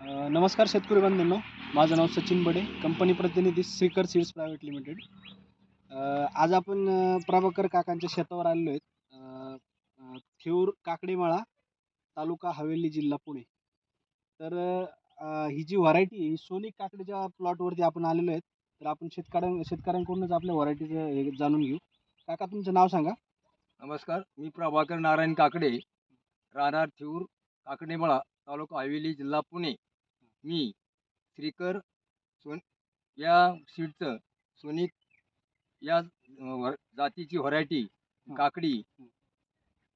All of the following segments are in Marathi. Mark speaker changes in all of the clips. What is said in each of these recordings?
Speaker 1: नमस्कार शेतकरी बांधवांनो माझं नाव सचिन बडे कंपनी प्रतिनिधी श्रीकर सीड्स प्रायव्हेट लिमिटेड. आज आपण प्रभाकर काकांच्या शेतावर आलेलो आहेत. थेऊर काकडीमाळा तालुका हवेली जिल्हा पुणे. तर ही जी व्हरायटी ही सोनिक काकडीच्या प्लॉटवरती आपण आलेलो आहेत. तर आपण शेतकऱ्यां शेतकऱ्यांकडूनच आपल्या व्हरायटीचं हे जाणून घेऊ. काका तुमचं नाव सांगा.
Speaker 2: नमस्कार मी प्रभाकर नारायण काकडे राहणार थेऊर काकडीमाळा तालुका हवेली जिल्हा पुणे. मी श्रीकर सोन या सीडचं सोनिक या वर- जातीची व्हरायटी काकडी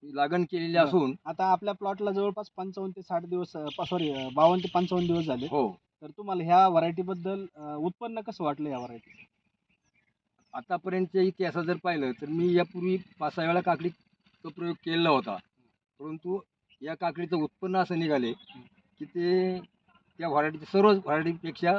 Speaker 2: लागण केलेली
Speaker 1: बरं.
Speaker 2: असून
Speaker 1: आता आपल्या प्लॉटला जवळपास पंचावन्न ते साठ दिवस सॉरी बावन्न ते पंचावन्न दिवस झाले.
Speaker 2: हो.
Speaker 1: तर तुम्हाला ह्या व्हरायटीबद्दल उत्पन्न कसं वाटलं या व्हरायटी
Speaker 2: आतापर्यंतच्या इतिहासात जर पाहिलं तर मी यापूर्वी पाच सहा वेळा काकडीचा प्रयोग केलेला होता. परंतु या काकडीचं उत्पन्न असं निघाले की ते त्या व्हरायटीच्या सर्व व्हरायटीपेक्षा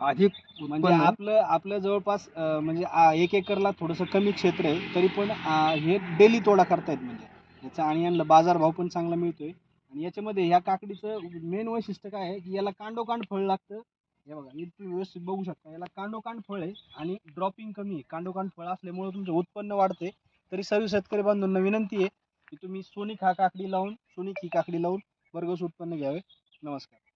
Speaker 2: अधिक
Speaker 1: म्हणजे
Speaker 2: उत्पन्न.
Speaker 1: आपलं आपलं जवळपास अं, म्हणजे आ, एक एकरला थोडंसं कमी क्षेत्र आहे तरी पण आ, हे डेली तोडा करतायत म्हणजे. याचा आणि यांना बाजारभाव पण चांगला मिळतोय. आणि याच्यामध्ये ह्या काकडीचं मेन वैशिष्ट्य काय आहे की याला कांडोकांड फळ लागतं. हे बघा मी तुम्ही व्यवस्थित बघू शकता याला कांडोकांड फळ आहे आणि ड्रॉपिंग कमी आहे. कांडोकांड फळ असल्यामुळे तुमचं उत्पन्न वाढते तरी सर्व शेतकरी बांधवांना विनंती आहे की तुम्ही सोनिक हा काकडी लावून सोनिक ही काकडी लावून वर्गस उत्पन्न घ्यावे. नमस्कार.